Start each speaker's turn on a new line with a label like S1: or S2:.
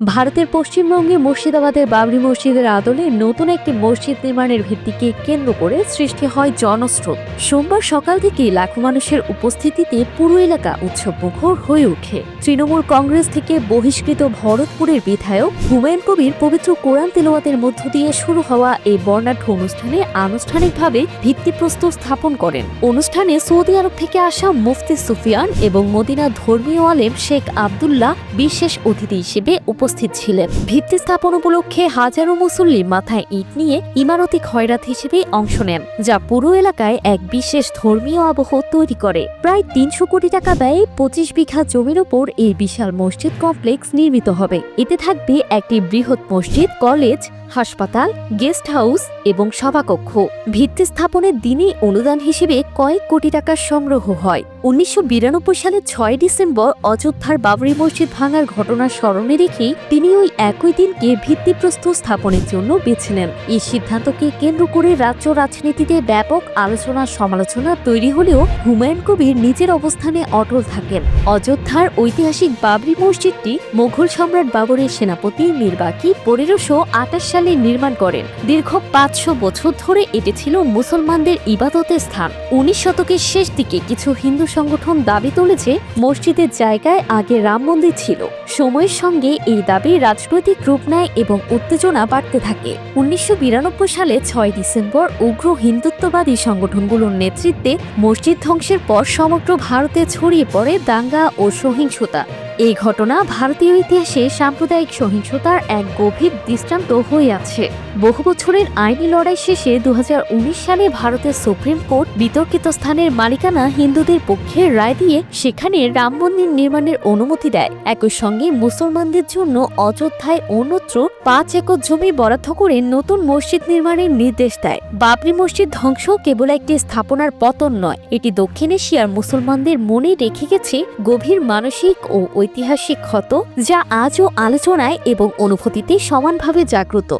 S1: ভারতের পশ্চিমবঙ্গে মুর্শিদাবাদের বাবরি মসজিদের আদলে নতুন একটি মসজিদ নির্মাণের ভিত্তিকে কেন্দ্র করে সৃষ্টি হয় জনস্রোত। সোমবার সকাল থেকেই লাখো মানুষের উপস্থিতিতে পুরো এলাকা উৎসবমুখর হয়ে ওঠে। তৃণমূল কংগ্রেস থেকে বহিষ্কৃত ভরতপুরের বিধায়ক হুমায়ুন কবির পবিত্র কোরআন তেলোয়াতের মধ্য দিয়ে শুরু হওয়া এই বর্ণাঢ্য অনুষ্ঠানে আনুষ্ঠানিকভাবে ভিত্তিপ্রস্তর স্থাপন করেন। অনুষ্ঠানে সৌদি আরব থেকে আসা মুফতি সুফিয়ান এবং মদিনা ধর্মীয় আলেম শেখ আবদুল্লাহ বিশেষ অতিথি হিসেবে উপস্থিত ছিলেন। ভিত্তি স্থাপন উপলক্ষে হাজারো মুসল্লি মাথায় ইট নিয়ে ইমারতি খয়রাত হিসেবে অংশ নেন, যা পুরো এলাকায় এক বিশেষ ধর্মীয় আবহ তৈরি করে। প্রায় তিনশো কোটি টাকা ব্যয়ে পঁচিশ বিঘা জমির ওপর এই বিশাল মসজিদ কমপ্লেক্স নির্মিত হবে। এতে থাকবে একটি বৃহৎ মসজিদ, কলেজ, হাসপাতাল, গেস্ট হাউস এবং সভাকক্ষ ভিত্তি স্থাপনের দিনেই অনুদান হিসেবে কয়েক কোটি টাকার সংগ্রহ হয়। উনিশশো সালের ছয় ডিসেম্বর অযোধ্যার বাবরি মসজিদ ভাঙার ঘটনার স্মরণে রেখেই তিনি ওই একই দিনকে ভিত্তিপ্রস্তর স্থাপনের জন্য বেছে নেন। এই সিদ্ধান্তকে কেন্দ্র করে রাজ্য রাজনীতিতে ব্যাপক আলোচনা সমালোচনা তৈরি হলেও হুমায়ুন কবির নিজের অবস্থানে অটল থাকেন। অযোধ্যার ঐতিহাসিক বাবরি মসজিদটি মোঘল সম্রাট বাবরের সেনাপতি মির্বাকি পনেরোশো সালে নির্মাণ করেন। দীর্ঘ পাঁচশো বছর ধরে এটি ছিল মুসলমানদের ইবাদতের স্থান। উনিশ শতকের শেষ দিকে কিছু হিন্দু সংগঠন দাবি তুলেছে মসজিদের জায়গায় আগে রাম মন্দির ছিল। সময়ের সঙ্গে এই দাবি রাজনৈতিক রূপ নেয় এবং উত্তেজনা বাড়তে থাকে। উনিশশো বিরানব্বই সালে ছয় ডিসেম্বর উগ্র হিন্দুত্ববাদী সংগঠনগুলোর নেতৃত্বে মসজিদ ধ্বংসের পর সমগ্র ভারতে ছড়িয়ে পড়ে দাঙ্গা ও সহিংসতা। এই ঘটনা ভারতীয় ইতিহাসে সাম্প্রদায়িক সহিংসতার এক গভীর দৃষ্টান্ত হয়ে আছে। বহু বছরের আইনি লড়াই শেষে দুহাজার উনিশ সালে ভারতের সুপ্রিম কোর্ট বিতর্কিত স্থানের মালিকানা হিন্দুদের পক্ষে রায় দিয়ে সেখানে রাম মন্দির নির্মাণের অনুমতি দেয়। একই সঙ্গে মুসলমানদের জন্য অযোধ্যায় অন্যত্র পাঁচ একর জমি বরাদ্দ করে নতুন মসজিদ নির্মাণের নির্দেশ দেয়। বাবরি মসজিদ ধ্বংস কেবল একটি স্থাপনার পতন নয়, এটি দক্ষিণ এশিয়ার মুসলমানদের মনে রেখে গেছে গভীর মানসিক ও ঐতিহাসিক ক্ষত যা আজও আলোচনায় এবং অনুভূতিতে সমানভাবে জাগ্রত।